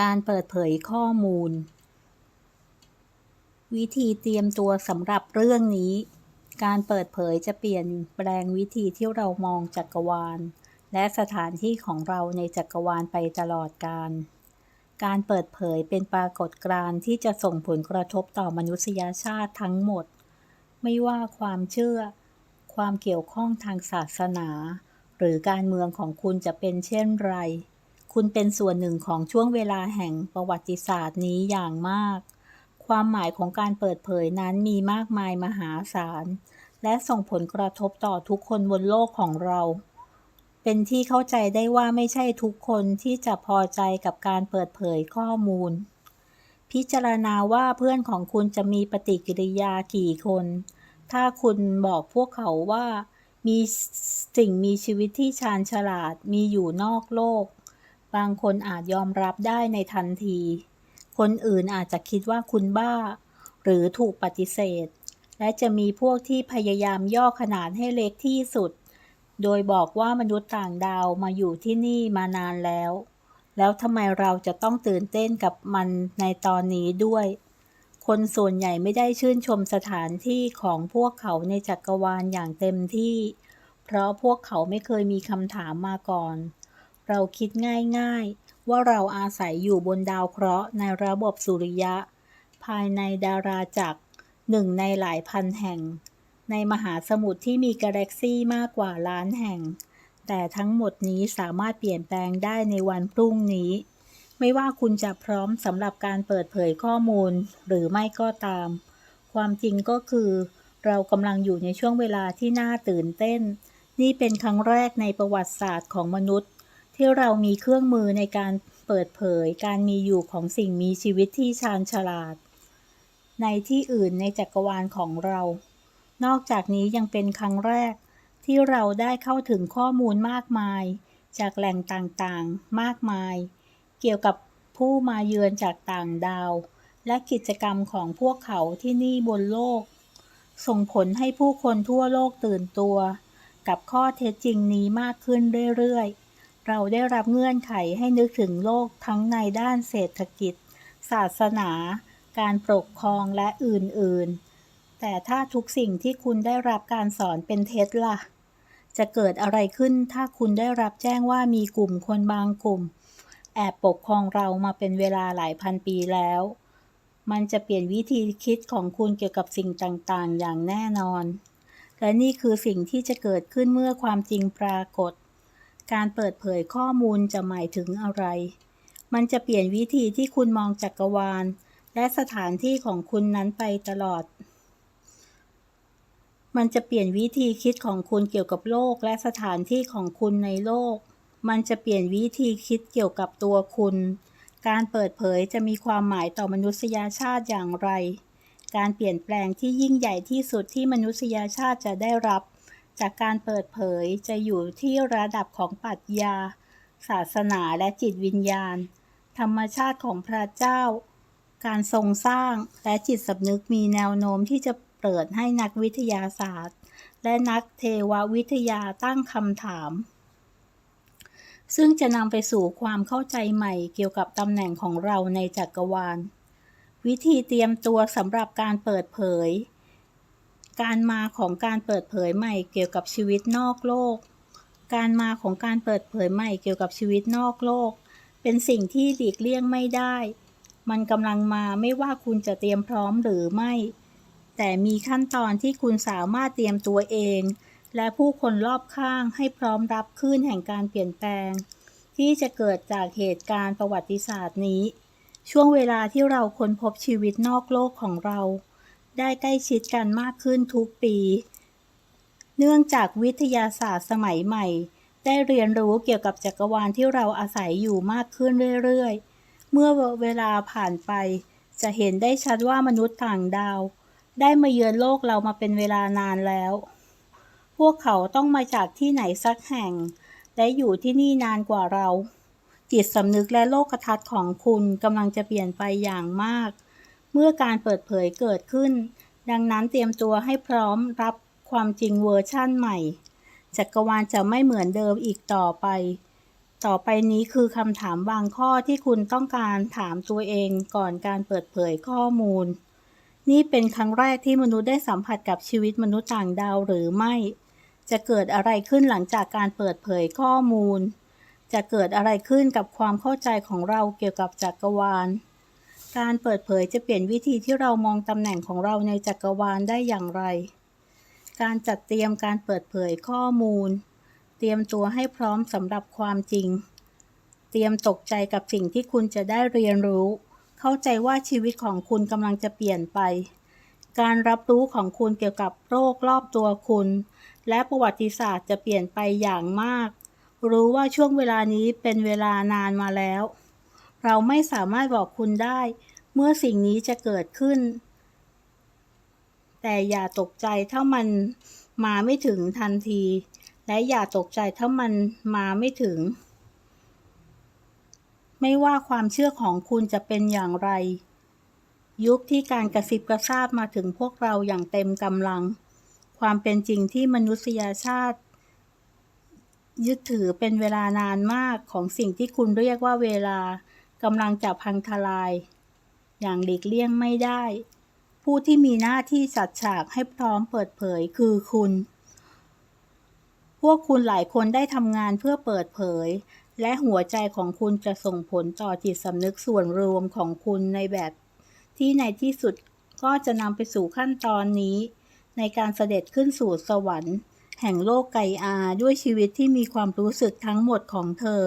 การเปิดเผยข้อมูล วิธีเตรียมตัวสำหรับเรื่องนี้ การเปิดเผยจะเปลี่ยนแปลงวิธีที่เรามองจักรวาล และสถานที่ของเราในจักรวาลไปตลอดกาลการเปิดเผยเป็นปรากฏการณ์ที่จะส่งผลกระทบต่อมนุษยชาติทั้งหมด ไม่ว่าความเชื่อ ความเกี่ยวข้องทางศาสนา หรือการเมืองของคุณจะเป็นเช่นไร คุณเป็นส่วนหนึ่งของช่วงเวลาแห่งประวัติศาสตร์นี้อย่างมาก ความหมายของการเปิดเผยนั้นมีมากมายมหาศาล และส่งผลกระทบต่อทุกคนบนโลกของเรา เป็นที่เข้าใจได้ว่าไม่ใช่ทุกคนที่จะพอใจกับการเปิดเผยข้อมูล พิจารณาว่าเพื่อนของคุณจะมีปฏิกิริยากี่คน ถ้าคุณบอกพวกเขาว่ามีสิ่งมีชีวิตที่ชาญฉลาดมีอยู่นอกโลก บางคนอาจยอมรับได้ในทันที คนอื่นอาจจะคิดว่าคุณบ้า หรือถูกปฏิเสธ และจะมีพวกที่พยายามย่อขนาดให้เล็กที่สุด โดยบอกว่ามนุษย์ต่างดาวมาอยู่ที่นี่มานานแล้ว แล้วทำไมเราจะต้องตื่นเต้นกับมันในตอนนี้ด้วย คนส่วนใหญ่ไม่ได้ชื่นชมสถานที่ของพวกเขาในจักรวาลอย่างเต็มที่ เพราะพวกเขาไม่เคยมีคำถามมาก่อน เราคิดง่ายๆ ว่าเราอาศัยอยู่บนดาวเคราะห์ในระบบสุริยะ ภายในดาราจักรหนึ่งในหลายพันแห่ง ในมหาสมุทรที่มีกาแล็กซี่มากกว่าล้านแห่ง แต่ทั้งหมดนี้สามารถเปลี่ยนแปลงได้ในวันพรุ่งนี้ ไม่ว่าคุณจะพร้อมสำหรับการเปิดเผยข้อมูลหรือไม่ก็ตาม ความจริงก็คือ เรากำลังอยู่ในช่วงเวลาที่น่าตื่นเต้น นี่เป็นครั้งแรกในประวัติศาสตร์ของมนุษย์ ที่เรามีเครื่องมือในการเปิดเผยการมีอยู่ของสิ่งมีชีวิตที่ชาญฉลาด ในที่อื่นในจักรวาลของเรา นอกจากนี้ยังเป็นครั้งแรก ที่เราได้เข้าถึงข้อมูลมากมาย จากแหล่งต่างๆ มากมาย เกี่ยวกับผู้มาเยือนจากต่างดาว และกิจกรรมของพวกเขาที่นี่บนโลก ส่งผลให้ผู้คนทั่วโลกตื่นตัว กับข้อเท็จจริงนี้มากขึ้นเรื่อยๆ เราได้รับเงื่อนไขให้นึกถึงโลกทั้งในด้านเศรษฐกิจ ศาสนา การปกครองและอื่นๆ แต่ถ้าทุกสิ่งที่คุณได้รับการสอนเป็นเท็จล่ะ จะเกิดอะไรขึ้นถ้าคุณได้รับแจ้งว่ามีกลุ่มคนบางกลุ่ม แอบปกครองเรามาเป็นเวลาหลายพันปีแล้ว มันจะเปลี่ยนวิธีคิดของคุณเกี่ยวกับสิ่งต่างๆ อย่างแน่นอน และนี่คือสิ่งที่จะเกิดขึ้นเมื่อความจริงปรากฏ การเปิดเผยข้อมูลจะหมายถึงอะไร มันจะเปลี่ยนวิธีที่คุณมองจักรวาล และสถานที่ของคุณนั้นไปตลอด มันจะเปลี่ยนวิธีคิดของคุณเกี่ยวกับโลกและสถานที่ของคุณในโลก มันจะเปลี่ยนวิธีคิดเกี่ยวกับตัวคุณ การเปิดเผยจะมีความหมายต่อมนุษยชาติอย่างไร การเปลี่ยนแปลงที่ยิ่งใหญ่ที่สุดที่มนุษยชาติจะได้รับ จากการเปิดเผยจะอยู่ที่ระดับของปรัชญา ศาสนาและจิตวิญญาณ ธรรมชาติของพระเจ้า การทรงสร้างและจิตสำนึกมีแนวโน้มที่จะเปิดให้นักวิทยาศาสตร์ และนักเทววิทยาตั้งคำถาม ซึ่งจะนำไปสู่ความเข้าใจใหม่เกี่ยวกับตำแหน่งของเราในจักรวาล วิธีเตรียมตัวสำหรับการเปิดเผย การมาของการเปิดเผยใหม่เกี่ยวกับชีวิตนอกโลก การมาของการเปิดเผยใหม่เกี่ยวกับชีวิตนอกโลก เป็นสิ่งที่หลีกเลี่ยงไม่ได้ มันกำลังมาไม่ว่าคุณจะเตรียมพร้อมหรือไม่ แต่มีขั้นตอนที่คุณสามารถเตรียมตัวเอง และผู้คนรอบข้างให้พร้อมรับคลื่นแห่งการเปลี่ยนแปลง ที่จะเกิดจากเหตุการณ์ประวัติศาสตร์นี้ ช่วงเวลาที่เราค้นพบชีวิตนอกโลกของเรา ได้ใกล้ชิดกันมากขึ้นทุกปี เนื่องจากวิทยาศาสตร์สมัยใหม่ ได้เรียนรู้เกี่ยวกับจักรวาลที่เราอาศัยอยู่มากขึ้นเรื่อยๆ เมื่อเวลาผ่านไป จะเห็นได้ชัดว่ามนุษย์ต่างดาว ได้มาเยือนโลกเรามาเป็นเวลานานแล้ว พวกเขาต้องมาจากที่ไหนสักแห่ง และอยู่ที่นี่นานกว่าเราจิตสำนึกและโลกทัศน์ของคุณกำลังจะเปลี่ยนไปอย่างมาก เมื่อการเปิดเผยเกิดขึ้น ดังนั้นเตรียมตัวให้พร้อมรับความจริงเวอร์ชั่นใหม่ จักรวาลจะไม่เหมือนเดิมอีกต่อไป ต่อไปนี้คือคำถามบางข้อที่คุณต้องการถามตัวเองก่อนการเปิดเผยข้อมูล นี่เป็นครั้งแรกที่มนุษย์ได้สัมผัสกับชีวิตมนุษย์ต่างดาวหรือไม่ จะเกิดอะไรขึ้นหลังจากการเปิดเผยข้อมูล จะเกิดอะไรขึ้นกับความเข้าใจของเราเกี่ยวกับจักรวาล การเปิดเผยจะเปลี่ยนวิธีที่เรามองตำแหน่งของเราในจักรวาลได้อย่างไร การจัดเตรียมการเปิดเผยข้อมูล เตรียมตัวให้พร้อมสำหรับความจริง เตรียมตกใจกับสิ่งที่คุณจะได้เรียนรู้ เข้าใจว่าชีวิตของคุณกำลังจะเปลี่ยนไป การรับรู้ของคุณเกี่ยวกับโรครอบตัวคุณ และประวัติศาสตร์จะเปลี่ยนไปอย่างมาก รู้ว่าช่วงเวลานี้เป็นเวลานานมาแล้ว เราไม่สามารถบอกคุณได้ เมื่อสิ่งนี้จะเกิดขึ้น แต่อย่าตกใจถ้ามันมาไม่ถึงทันที และอย่าตกใจถ้ามันมาไม่ถึง ไม่ว่าความเชื่อของคุณจะเป็นอย่างไร ยุคที่การกระซิบกระซาบมาถึงพวกเราอย่างเต็มกำลัง ความเป็นจริงที่มนุษยชาติยึดถือเป็นเวลานานมากของสิ่งที่คุณเรียกว่าเวลา กำลังจะพังทลาย อย่างหลีกเลี่ยงไม่ได้ ผู้ที่มีหน้าที่จัดฉากให้พร้อมเปิดเผยคือคุณ พวกคุณหลายคนได้ทำงานเพื่อเปิดเผย และหัวใจของคุณจะส่งผลต่อจิตสำนึกส่วนรวมของคุณในแบบที่ในที่สุดก็จะนำไปสู่ขั้นตอนนี้ ในการเสด็จขึ้นสู่สวรรค์ แห่งโลกไกอาด้วยชีวิตที่มีความรู้สึกทั้งหมดของเธอ